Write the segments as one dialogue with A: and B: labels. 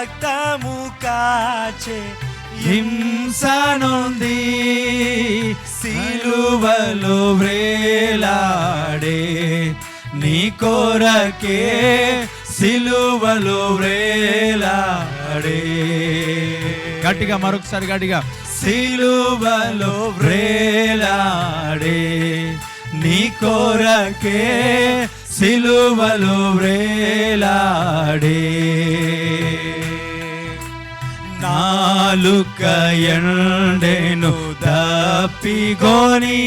A: రక్తము కాచే
B: హింస నుండి సిలువలో వ్రేలాడే నీ కోరకే సిలువలో వ్రేలాడే. గట్టిగా మరొకసారి గట్టిగా. సిలువలో వ్రేలాడే నీ కోరకే సిలువలో వ్రేలాడే. నాలుక ఎండెను దప్పిగోని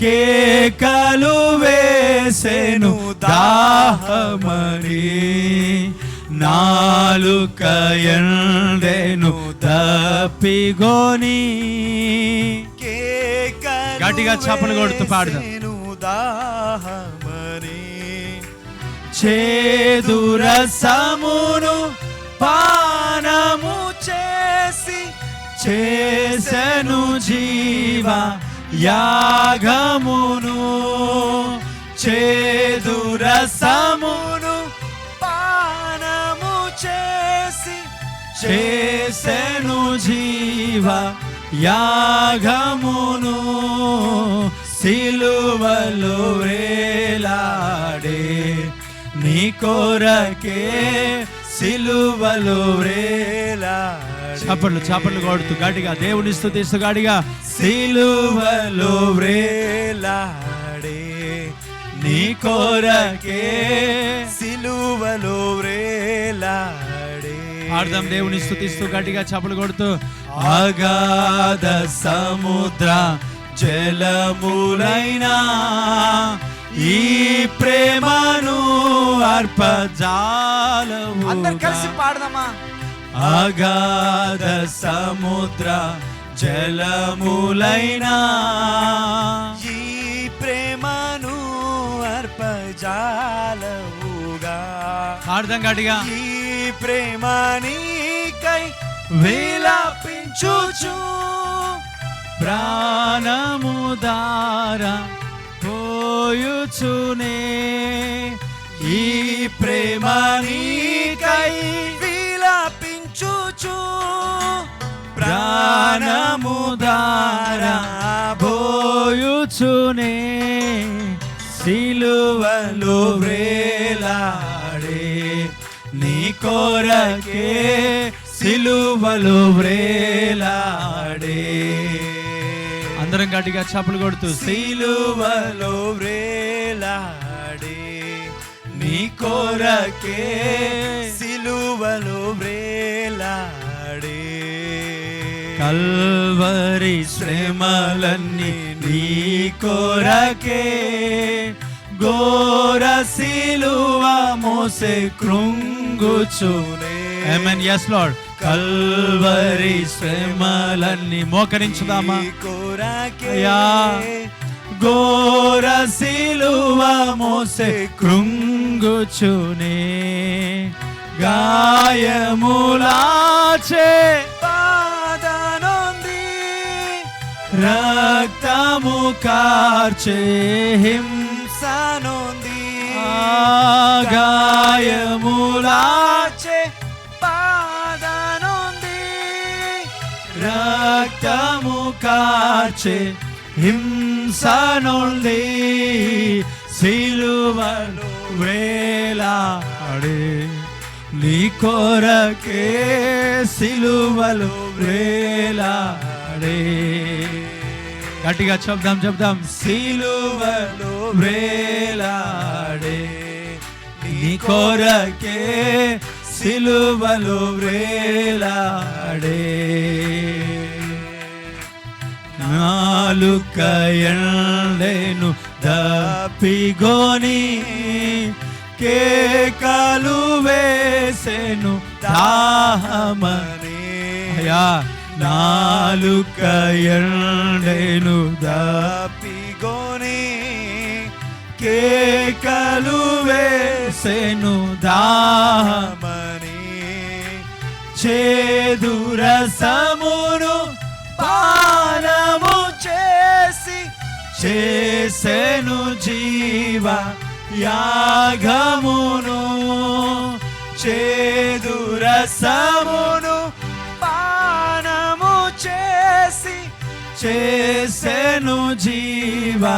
B: కేకలు వేసెను దాహమని నాలుక ఎండెను దప్పిగోని
A: కేకలు
B: గట్టిగా చప్పలు కొడుతూ పాడుదాం.
A: వేసెను దాహమని
B: చేదుర సమును పానము చేసెను జీవ యాగమును చేదురసమును
A: పానము చేసి
B: చేసెను జీవ యాగమును సిలువలో వేలాడే నీ కోరకే సిలువలో వేలాడే. చప్పట్లు చప్పట్లు కొడుతూ గట్టిగా దేవుని స్తుతిస్తూ గట్టిగా సిలువలో
A: వ్రేలాడే
B: నీ కోరకే
A: సిలువలో వ్రేలాడే.
B: ఆడదాం దేవుని స్తుతిస్తూ గట్టిగా చప్పలు కొడుతూ అగాధ సముద్ర జలములైనా ఈ ప్రేమను అర్పజాలవు
A: అందరు కలిసి పాడదామా?
B: అగాధ సముద్ర జలములైనా
A: ఈ ప్రేమను అర్పజాలవుగా.
B: ఆడదాం గట్టిగా
A: ఈ ప్రేమ నీకై విలపించుచు.
B: ప్రాణము దార పోయుచునే. ఈ ప్రేమ నీకై
A: విలపించుచు
B: ప్రాణము దార పోయుచునే సిలువలు వ్రేలాడే నీ కోరకే సిలువలు వ్రేలాడే. అందరం గట్టిగా చప్పులు కొడుతూ
A: సిలువలో వ్రేలాడే
B: నీ కోరకే
A: సిలువలో వ్రేలాడే
B: కల్వరి శ్రమలన్నీ నీ కోరకే ఘోర సిలువ మోసే కృంగుచునే. ఆమేన్ yes lord. కల్వరి శ్రమలన్నీ మోకరించుదామా? అయ్యా ఘోర సిలువ మోసే కృంగుచునే. గాయములాచే రక్తము కార్చే హింస
A: సనొంది
B: గాయములాచే
A: పాదనొంది
B: రక్తము కార్చే హింస నొంది సిలువలు వేలాడే నీ కొరకే సిలువలు వేలాడే. గట్టిగా చెప్దాం చెప్దాం. సిలువలు వేలాడే నీ కొరకే సిలువలు వేలాడే నాలుక ఎండేను దప్పిగోని కేకలు వేసెను దాహమని. అయ్యా. నాలుక ఎండేను
A: తప్పిగోని
B: కేకలు వేసెను దామని
A: మని
B: చేదుర సమును
A: పానము చేసి
B: చేసెను జీవ యాగమును
A: చేదు
B: చేసెను జీవయాగమును.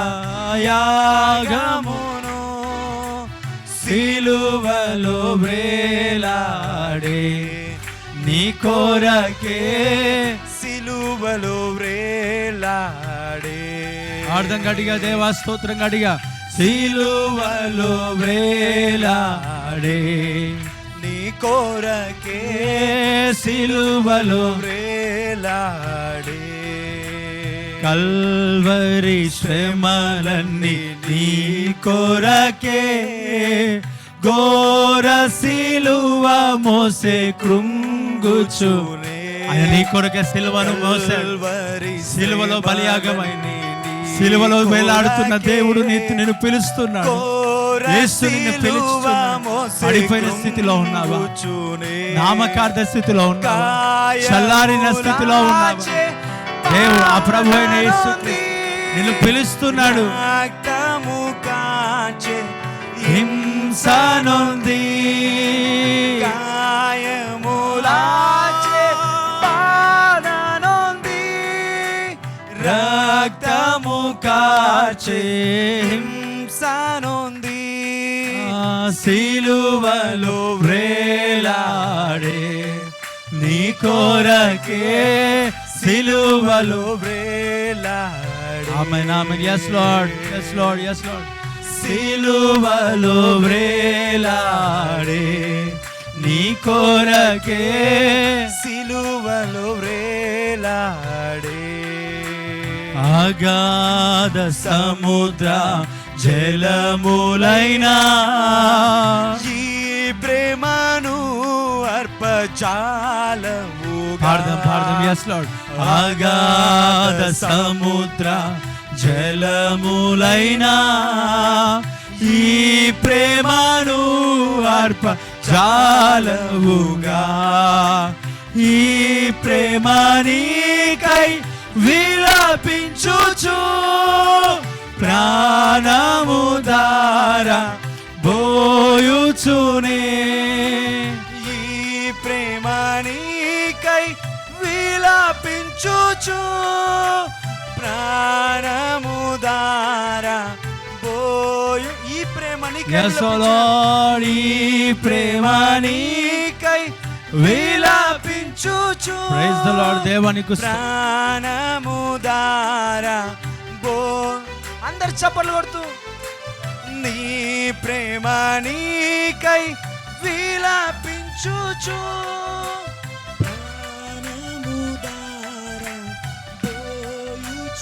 B: సిలువలో వ్రేలాడే నీ కోరకే
A: సిలువలో వ్రేలాడే.
B: అర్థం గడిగా దేవా స్తోత్రం గడిగా సిలువలో వ్రేలాడే
A: నీ కోరకే
B: సిలువలో
A: వ్రేలాడే.
B: కల్వరి శ్రమలన్నీ నీ కొరకే ఘోర సిలువ మోసే కృంగుచు ఆయన నీ కొరకే సిలువను మోసాడు
A: కల్వరి
B: సిలువలో బలియాగమైన సిలువలో వేలాడుతున్న దేవుడు నీకు నిన్ను పిలుస్తున్నాడు. పడిపోయిన స్థితిలో ఉన్నావా? నామకార్థ స్థితిలో ఉన్నావా? చల్లారిన స్థితిలో ఉన్నావా? దేవుడు ఆ ప్రభు అయిన నిన్ను పిలుస్తున్నాడు.
A: రక్తము కాచే
B: హింస నొంది
A: గాయములాచే పాదనొంది
B: రక్తము కాచే
A: హింసనొంది
B: సిలువలో వ్రేలాడే నీ కోరకే సిలువలో
A: వ్రేలాడే
B: amen amen yes lord. Yes lord. Yes lord. సిలువలో వ్రేలాడే నీ కోరకే
A: సిలువలో వ్రేలాడే
B: అగాధ సముద్ర జలములైనా
A: ఈ ప్రేమను అర్పచాలము
B: పాడదాం పాడదాం ఎస్ లార్డ్ అగాధ సముద్ర జలములైనా ఈ ప్రేమను అర్ప జాలవుగా ఈ ప్రేమ నీకై విలపించుచు ప్రాణము దార బోయుచునే
A: విలపించుచు ప్రాణము దారా బోయు ఈ ప్రేమ నీకై
B: Yes, O
A: విలపించు.
B: Lord, ఈ ప్రేమ
A: నీకై విలపించుచు
B: ప్రైజ్ ద లార్డ్ దేవానికి
A: ప్రాణము దారా బో అందరు చప్పట్లు కొడుతూ నీ ప్రేమ నీకై విలపించుచు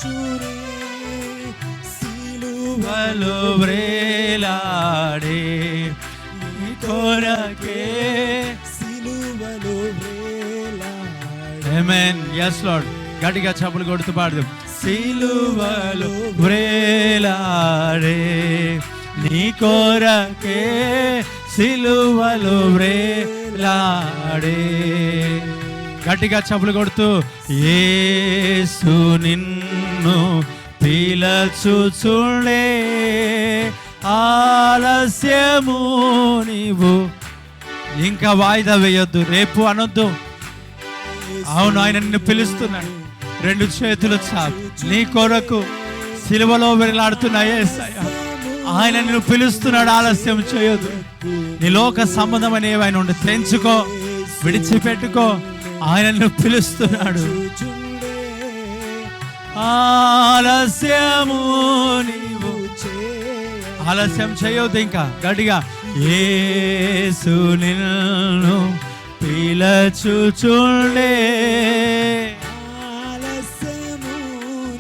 A: బోయుచునే
B: సిలువలో వ్రేలాడే నీ కొరకే
A: సిలువలో వేలాడే
B: ఆమేన్ yes lord. గట్టిగా చప్పులు కొడుతూ పాడదాం. సిలువలో వ్రేలాడే నీ కొరకే సిలువలో వ్రేలాడే. గట్టిగా చప్పులు కొడుతూ ఏసు నిన్ను పిలచుచుండే ఆలస్యము నీవు. ఇంకా వాయిదా వేయొద్దు రేపు అనొద్దు. అవును ఆయన నిన్ను పిలుస్తున్నాడు. రెండు చేతులు చాలు. నీ కొరకు సిలువలో వెళ్ళాడుతున్న ఆయన నిన్ను పిలుస్తున్నాడు ఆలస్యం చేయొద్దు. నీ లోక సంబంధం అనేవి ఆయన ఉండి తెంచుకో విడిచిపెట్టుకో. ఆయన నిన్ను పిలుస్తున్నాడు. ఆలస్యము నీవు. ఆలస్యం చేయొద్దు ఇంకా గట్టిగా. యేసు నిన్ను పిలచుచుండే.
A: ఆలస్యము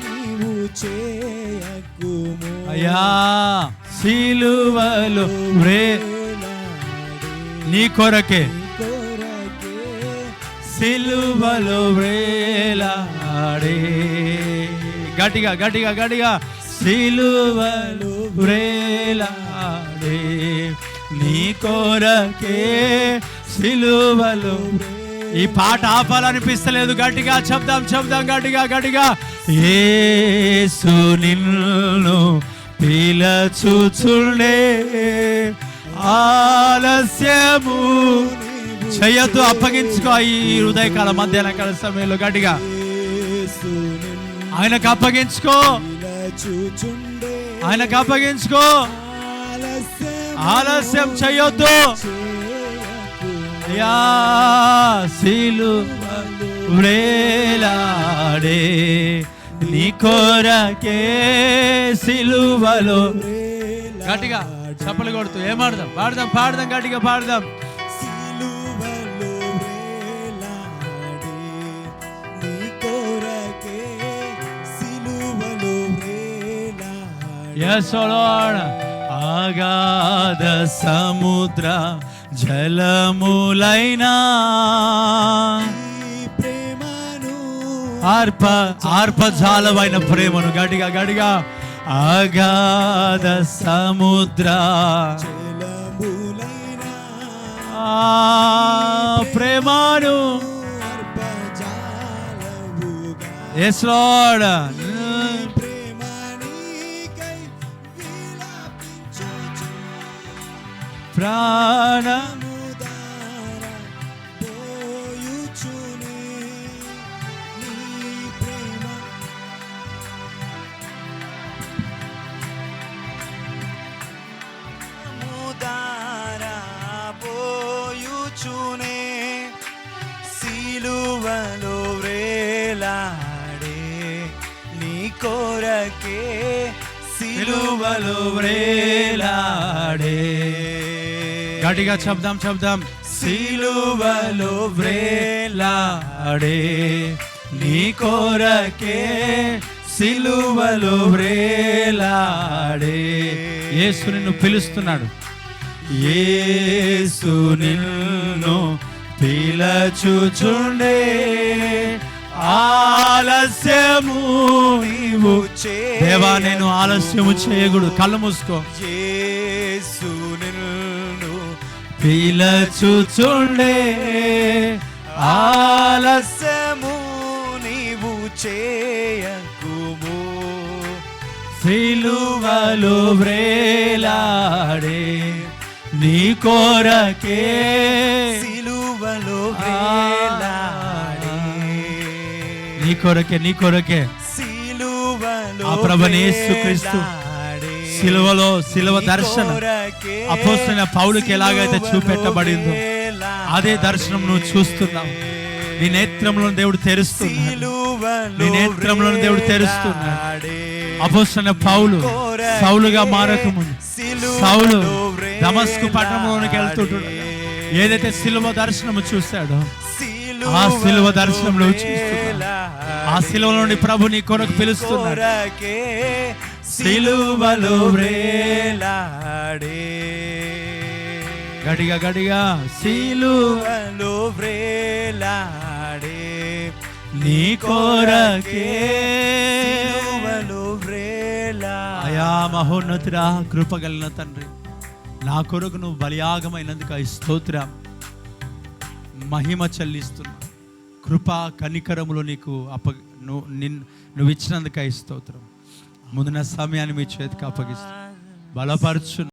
A: నీవు చేయకుము.
B: అయ్యా సిలువలు రే నీ కొరకే. సిలువలో వేలాడే. గట్టిగా గట్టిగా గట్టిగా. సిలువలు వేలాడే. నీ కొరకే సిలువలు ఈ పాట ఆపాలనిపిస్తలేదు. గట్టిగా చెప్దాం చెప్దాం గట్టిగా గట్టిగా. ఏసు నిన్ను పిలచుచుండే. ఆలస్యము చేయొద్దు అప్పగించుకో ఈ హృదయకాల మధ్యాహ్న కాల సమయంలో గట్టిగా. ఆయనకు అప్పగించుకో. ఆయనకు అప్పగించుకో.
A: ఆలస్యం
B: చేయొద్దు అయ్యా శీలు వ్రేలాడే నీ కోరకే సిలువలో గట్టిగా చప్పలు కొడుతూ ఏమాడదాం పాడదాం పాడదాం గట్టిగా పాడదాం. లార్డ్ ఆగాధ సముద్ర జలములైనా ఆర్ప ఆర్పజాలమైన ప్రేమను గడిగా గడిగా. ఆగాధ సముద్ర ప్రేమను. ఎస్ లార్డ్ ప్రాణ
A: సముదార సిలువలో వేలాడే నీ కోరకే
B: సిలువలో వ్రేలాడే. గట్టిగా చెప్దాం చెప్దాం సిలువలో వ్రేలాడే నీ కోరకే సిలువలో వ్రేలాడే. యేసు నిన్ను పిలుస్తున్నాడు. యేసు నిన్ను పిలచుచుండే. ఆలస్యము నీవు దేవా నేను ఆలస్యము చేయకూడదు. కళ్ళు మూసుకో.
A: యేసు
B: పిలచుచుండే ఆలస్య
A: ఆలస్యము నీవు చేయకుము
B: సిలువలు వ్రేలాడే నీ కోరకే
A: సిలువలో.
B: వేలాడే నీ కొరకే నీ కొరకే
A: సిలువలో
B: ఆ ప్రభుని యేసుక్రీస్తు
A: వేలాడే.
B: సిలువలో సిలువ దర్శనం. అపోస్తున్న పౌలుకి ఎలాగైతే చూపెట్టబడిందో అదే దర్శనం నువ్వు చూస్తున్నావు. నీ నేత్రంలో దేవుడు తెరుస్తున్నాడు. నీ నేత్రంలో దేవుడు తెరుస్తున్నాడు. అపోస్తున్న పౌలు సౌలుగా మారకముందు సౌలు దమస్కు పట్టణంలోనికి వెళ్తుంటాడు ఏదైతే సిలువ దర్శనము చూశాడో ఆ సిలువ దర్శనంలో చూస్తున్నాడు. ఆ సిలువ నుండి ప్రభు నీ కొరకు పిలుస్తున్నాడు. సిలువలో
A: వ్రేలాడే.
B: గడిగా గడిగా సిలువ
A: సిలువలో వ్రేలాడే.
B: నీ కొరకే. అయా మహోన్నతుడా కృప కలిగిన తండ్రి. నా కొరకు నువ్వు బలియాగమైనందుకు ఈ స్తోత్రం. మహిమ చెల్లిస్తున్నా. కృప కనికరములు నీకు అప్ప నువ్వు నిన్ నువ్వు ఇచ్చినందుకు ఈ స్తోత్రం. ముందున సమయాన్ని మీ చేతికి అప్పగిస్తూ బలపరచు